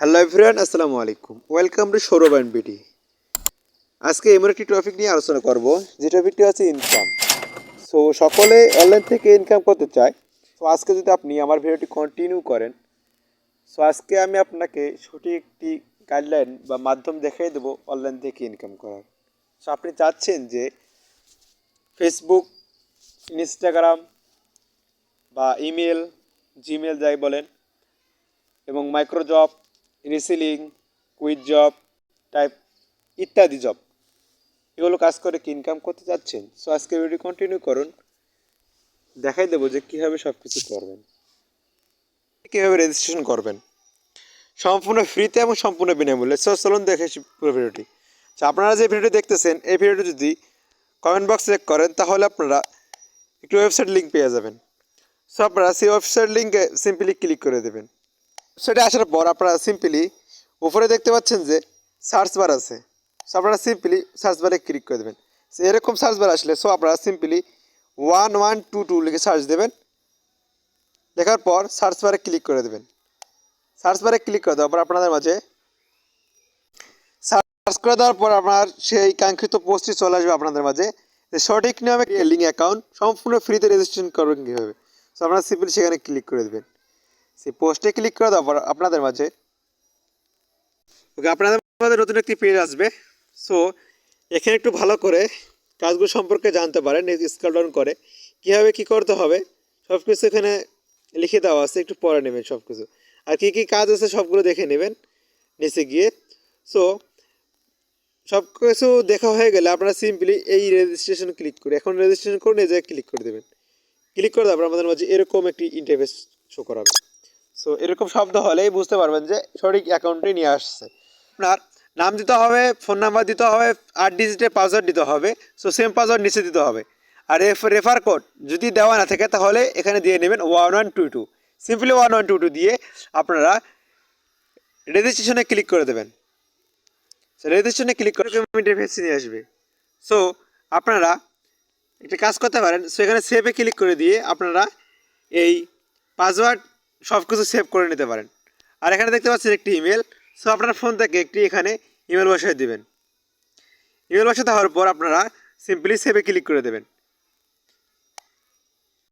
Hello everyone আসসালামু আলাইকুম welcome to Sourav and বিটি আজকে এমন একটি টপিক নিয়ে আলোচনা করব যে টপিকটি হচ্ছে ইনকাম সো সকলে অনলাইন থেকে ইনকাম করতে চায়। সো আজকে যদি আপনি আমার ভিডিওটি কন্টিনিউ করেন সো আজকে আমি আপনাকে সঠিক একটি গাইডলাইন বা মাধ্যম দেখিয়ে দেবো অনলাইন থেকে ইনকাম করার। সো আপনি চাচ্ছেন যে ফেসবুক ইনস্টাগ্রাম বা ইমেল জিমেল যাই বলেন, এবং micro job reselling, quiz job, type ইত্যাদি জব। এগুলো কাজ করে কি ইনকাম করতে চাচ্ছেন? সো আজকে ভিডিও কন্টিনিউ করুন। দেখাই দেবো যে কীভাবে সব কিছু করবেন। কীভাবে রেজিস্ট্রেশন করবেন। সম্পূর্ণ ফ্রিতে এবং সম্পূর্ণ বিনামূল্যে। সো চলুন দেখে পুরো ভিডিওটি আচ্ছা আপনারা যে ভিডিওটি দেখতেছেন, এই ভিডিওটি যদি কমেন্ট বক্স চেক করেন, তাহলে আপনারা একটি ওয়েবসাইট লিঙ্ক পেয়ে যাবেন। সো আপনারা সেই ওয়েবসাইট লিঙ্কে সিম্পলি ক্লিক করে দেবেন। সেটা আসার পর আপনারা সিম্পলি উপরে দেখতে পাচ্ছেন যে সার্চ বার আছে। সো আপনারা সিম্পলি সার্চ বারে ক্লিক করে দেবেন। এরকম সার্চ বার আসলে সো আপনারা simply one one two two লিখে সার্চ দেবেন। লেখার পর সার্চ বারে ক্লিক করে দেবেন। সার্চ বারে ক্লিক করে দেওয়ার পর আপনাদের মাঝে সার্চ করে দেওয়ার পর আপনার সেই কাঙ্ক্ষিত পোস্টটি চলে আসবে আপনাদের মাঝে। যে সঠিক নিয়মে লিঙ্ক অ্যাকাউন্ট সম্পূর্ণ ফ্রিতে রেজিস্ট্রেশন করবেন কীভাবে। সো আপনারা সিম্পলি সেখানে ক্লিক করে দেবেন। সেই পোস্টে ক্লিক করে পর আপনাদের মাঝে ওকে আপনাদের মাঝে নতুন একটি পেজ আসবে। সো এখানে একটু ভালো করে কাজগুলো সম্পর্কে জানতে পারেন স্কল ডাউন করে। কীভাবে কী করতে হবে? সব কিছু এখানে লিখে দেওয়া আছে, একটু পরে নেবেন সব কিছু আর কী কী কাজ আছে সবগুলো দেখে নেবেন, নিচে গিয়ে। সো সব কিছু দেখা হয়ে গেলে আপনারা সিম্পলি এই রেজিস্ট্রেশন ক্লিক করে, এখন রেজিস্ট্রেশন এই জায়গায় ক্লিক করে দেবেন। ক্লিক করে দেওয়ার আমাদের মাঝে এরকম একটি ইন্টারফেস শো করাবে সো এরকম শব্দ হলেই বুঝতে পারবেন যে সঠিক অ্যাকাউন্টে নিয়ে আসছে। আপনার নাম দিতে হবে ফোন নাম্বার দিতে হবে, আট ডিজিটের পাসওয়ার্ড দিতে হবে সো সেম পাসওয়ার্ড নিচে দিতে হবে। আর রেফ রেফার কোড যদি দেওয়া না থাকে, তাহলে এখানে দিয়ে নেবেন one one two two simply one one two two দিয়ে আপনারা রেজিস্ট্রেশনে ক্লিক করে দেবেন। রেজিস্ট্রেশনে ক্লিক করে ইন্টারফেস নিয়ে আসবে। সো আপনারা একটা কাজ করতে পারেন সো এখানে সেভে ক্লিক করে দিয়ে আপনারা এই পাসওয়ার্ড সব কিছু সেভ করে নিতে পারেন। আর এখানে দেখতে পাচ্ছেন একটি ইমেল সো আপনার ফোন থেকে একটি এখানে ইমেল বসায় দেবেন। ইমেল বসাতে হওয়ার পর আপনারা সিম্পলি সেভে ক্লিক করে দেবেন।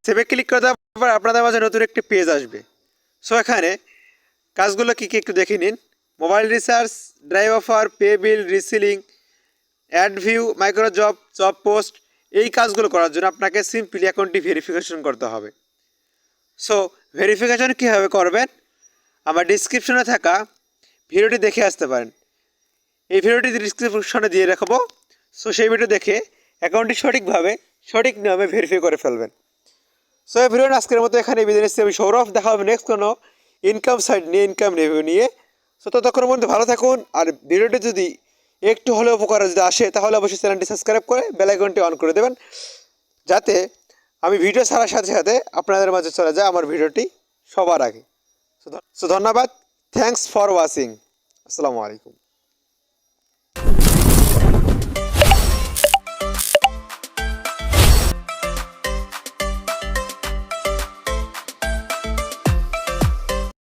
সেভে ক্লিক করে দেওয়ার পর আপনাদের মাঝে নতুন একটি পেজ আসবে। সো এখানে কাজগুলো কী কী একটু দেখে নিন। Mobile recharge drive offer pay bill reselling ad view micro job job post এই কাজগুলো করার জন্য আপনাকে সিম্পলি অ্যাকাউন্টটি ভেরিফিকেশন করতে হবে। সো ভেরিফিকেশন কীভাবে করবেন? আমার ডিসক্রিপশনে থাকা ভিডিওটি দেখে আসতে পারেন। এই ভিডিওটি ডিসক্রিপশনে দিয়ে রাখব। সো সেই ভিডিও দেখে অ্যাকাউন্টটি সঠিকভাবে, সঠিক নিয়মে ভেরিফাই করে ফেলবেন। সো এই ভিডিও আজকের মতো এখানে বিদায় আমি সৌরভ, দেখা হবে নেক্সট কোনো ইনকাম সাইড নিয়ে ইনকাম রিভিউ নিয়ে। সো ততক্ষণ মধ্যে ভালো থাকুন। আর ভিডিওটি যদি একটু হলেও উপকার যদি আসে, তাহলে অবশ্যই চ্যানেলটি সাবস্ক্রাইব করে বেলাইকনটি অন করে দেবেন। যাতে আমি ভিডিও ছাড়ার সাথে সাথে আপনাদের মাঝে চলে যায় আমার ভিডিওটি সবার আগে। সো ধন্যবাদ। থ্যাংকস ফর ওয়াচিং আসসালামু আলাইকুম।